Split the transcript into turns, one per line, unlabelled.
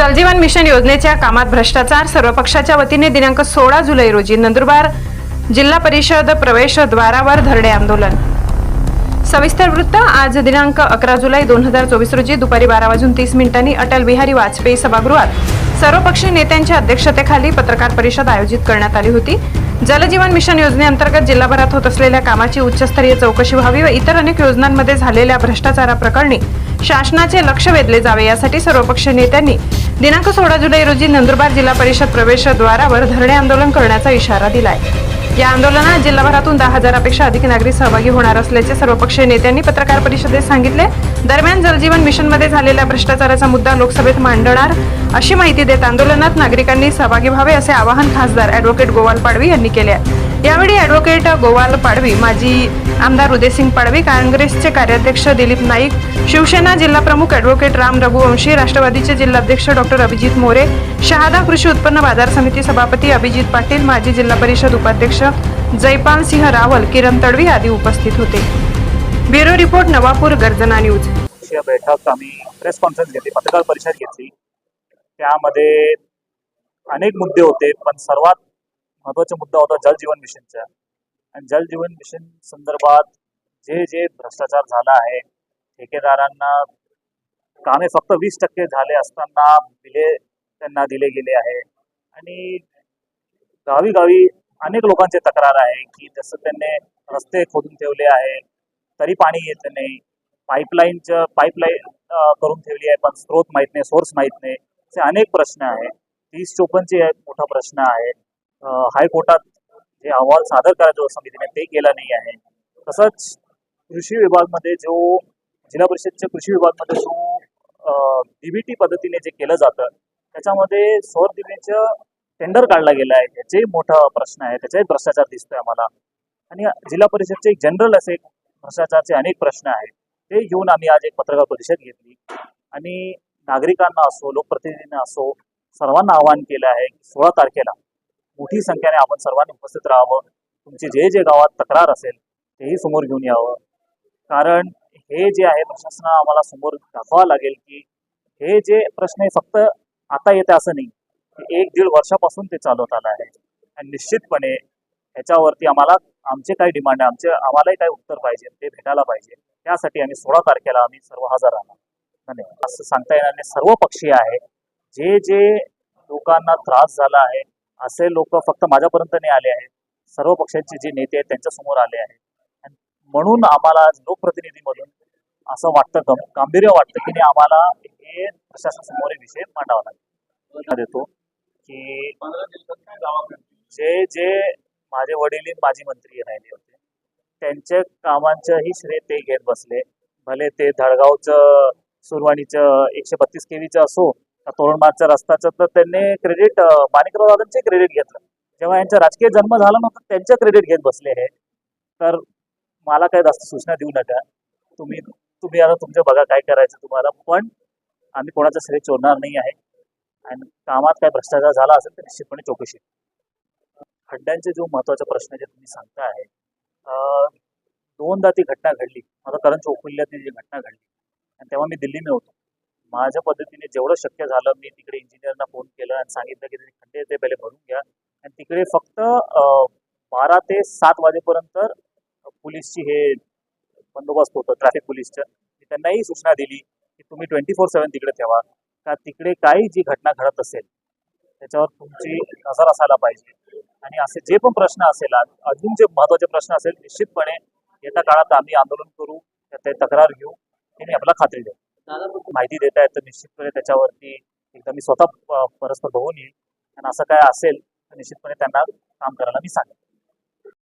जलजीवन mission योजनेच्या कामात भ्रष्टाचार सर्व पक्षाच्या वतीने दिनांक सोळा जुलै रोजी नंदुरबार जिल्हा परिषद प्रवेशद्वारावर धरणे आंदोलन. सविस्तर वृत्त आज दिनांक अकरा जुलै दोन हजार चोवीस रोजी दुपारी बारा वाजून तीस मिनिटांनी अटल बिहारी वाजपेयी सभागृहात सर्वपक्षीय नेत्यांच्या अध्यक्षतेखाली पत्रकार परिषद आयोजित करण्यात आली होती. जलजीवन मिशन योजनेअंतर्गत जिल्हाभरात होत असलेल्या कामाची उच्चस्तरीय चौकशी व्हावी व इतर अनेक योजनांमध्ये झालेल्या भ्रष्टाचाराप्रकरणी शासनाचे लक्ष वेधले जावे यासाठी सर्वपक्षीय नेत्यांनी दिनांक सोळा जुलै रोजी नंदुरबार जिल्हा परिषद प्रवेशद्वारावर धरणे आंदोलन करण्याचा इशारा दिलाय. या आंदोलनात जिल्हाभरातून दहा हजारापेक्षा अधिक नागरिक सहभागी होणार असल्याचे सर्वपक्षीय नेत्यांनी पत्रकार परिषदेत सांगितले. दरम्यान जलजीवन मिशनमध्ये झालेल्या भ्रष्टाचाराचा मुद्दा लोकसभेत मांडणार अशी माहिती देत आंदोलनात नागरिकांनी सहभागी व्हावे असे आवाहन खासदार अॅडव्होकेट गोवाल पाडवी यांनी केले आहे. यावेळी अॅडव्होकेट गोवाल पाडवी माजी आमदार उदयसिंग पाडवी काँग्रेसचे कार्याध्यक्ष दिलीप नाईक शिवसेना जिल्हा प्रमुख ॲडव्होकेट राम रघुवंशी राष्ट्रवादीचे जिल्हाध्यक्ष डॉक्टर अभिजित मोरे शहादा कृषी उत्पन्न बाजार समिती सभापती अभिजित पाटील माजी जिल्हा परिषद उपाध्यक्ष जयपाल सिंह रावल किरण तडवी आदी उपस्थित होते. ब्युरो रिपोर्ट नवापूर गर्जना न्यूज.
दिवसीय बैठक आम्ही प्रेस कॉन्फरन्स घेतली पत्रकार परिषद घेतली. त्यामध्ये अनेक मुद्दे होते पण सर्वात महत्त्वाचा मुद्दा होता जल जीवन मिशनचा. आणि जल जीवन मिशन संदर्भात जे जे भ्रष्टाचार झाला आहे ठेकेदारांना कामे फक्त वीस टक्के झाले असताना बिले त्यांना दिले गेले आहे. आणि गावी गावी अनेक लोकांचे तक्रार आहे की जसं त्यांनी रस्ते खोदून ठेवले आहे तरी पाणी येत नाही. पाईपलाईनचं पाईपलाईन करून ठेवली आहे पण स्रोत माहीत नाही सोर्स माहीत नाही असे अनेक प्रश्न आहे. तीस चोपन्नचे एक मोठा प्रश्न आहे. हायकोर्टात जे अहवाल सादर करायचं समितीने ते केलं नाही आहे. तसंच कृषी विभागमध्ये जो जिल्हा परिषदच्या कृषी विभागमध्ये जो डीबीटी पद्धतीने जे केलं जातं त्याच्यामध्ये सौर दिवेचं टेंडर काढला गेला आहे. याचाही मोठा प्रश्न आहे. त्याचाही भ्रष्टाचार दिसतोय आम्हाला. आणि जिल्हा परिषदचे एक जनरल असे भ्रष्टाचारचे अनेक प्रश्न आहेत. ते घेऊन आम्ही आज एक पत्रकार परिषद घेतली. आणि नागरिकांना असो लोकप्रतिनिधींना असो सर्वांना आवाहन केलं आहे की सोळा तारखेला मोठी संख्येने आपण सर्वांनी उपस्थित राहावं. तुमची जे जे गावात तक्रार असेल तेही समोर घेऊन यावं. कारण हे जे आहे प्रशासना आम्हाला समोर दाखवावं लागेल की हे जे प्रश्न आहे फक्त आता येते असं नाही. एक दीड वर्षापासून ते चालवत आलं आहे. आणि निश्चितपणे ह्याच्यावरती आम्हाला आमचे काही डिमांड आहे आमचे आम्हालाही काही उत्तर पाहिजे ते भेटायला पाहिजे. त्यासाठी आम्ही सोळा तारखेला आम्ही सर्व हजर राहणार. धन्यवाद. असं सांगता येणार नाही. सर्व पक्षीय आहे. जे जे लोकांना त्रास झाला आहे असे लोक फक्त माझ्यापर्यंत नाही आले आहेत. सर्व पक्षांचे जे नेते आहेत त्यांच्यासमोर आले आहेत. आणि म्हणून आम्हाला लोकप्रतिनिधीमधून असं वाटतं गं- गांभीर्य वाटतं की आम्हाला हे प्रशासनासमोर हे विषय मांडावा लागेल. देतो की जे जे माझे वडील माजी मंत्री राहिले होते त्यांच्या कामांचंही श्रेय ते घेत बसले. भले ते धडगावचं सुरवाणीचं एकशे बत्तीस केवीचं असो तोरणमागच्या रस्त्याचं तर त्यांनी क्रेडिट माणिकराव दादांचे क्रेडिट घेतलं. जेव्हा यांचा राजकीय जन्म झाला नव्हता त्यांचं क्रेडिट घेत बसले हे. तर मला काय जास्त सूचना देऊ नका. तुम्ही तुम्ही आता तुमचं बघा काय करायचं तुम्हाला. पण आम्ही कोणाचं श्रेय चोरणार नाही आहे. आणि कामात काय भ्रष्टाचार झाला असेल तर निश्चितपणे चौकशी. खड्ड्यांचे जो महत्त्वाचा प्रश्न जे तुम्ही सांगता आहे दोनदा ती घटना घडली. माझा करण चौकुल्यात जी घटना घडली. आणि तेव्हा मी दिल्लीमध्ये होतो. माझ्या पद्धतीने जेवढं शक्य झालं मी तिकडे इंजिनियरना फोन केलं आणि सांगितलं की त्यांनी खड्डे ते पहिले भरून घ्या. आणि तिकडे फक्त बारा ते सात वाजेपर्यंत पोलीसची हे बंदोबस्त होतं ट्रॅफिक पोलीसचं. त्यांनाही सूचना दिली की तुम्ही ट्वेंटी फोर सेवन तिकडे ठेवा का तिकडे काही जी घटना घडत असेल त्याच्यावर तुमची नजर असायला पाहिजे. आणि असे जे पण प्रश्न असेल अजून जे महत्त्वाचे प्रश्न असेल निश्चितपणे येत्या काळात आम्ही आंदोलन करू ते तक्रार घेऊ हे मी आपला खात्री देऊ माहिती देत आहेत तर निश्चितपणे त्याच्यावरती एकदा मी स्वतः प- परस्पर बघून येईल. आणि असं काय असेल तर निश्चितपणे त्यांना काम करायला मी सांगेन.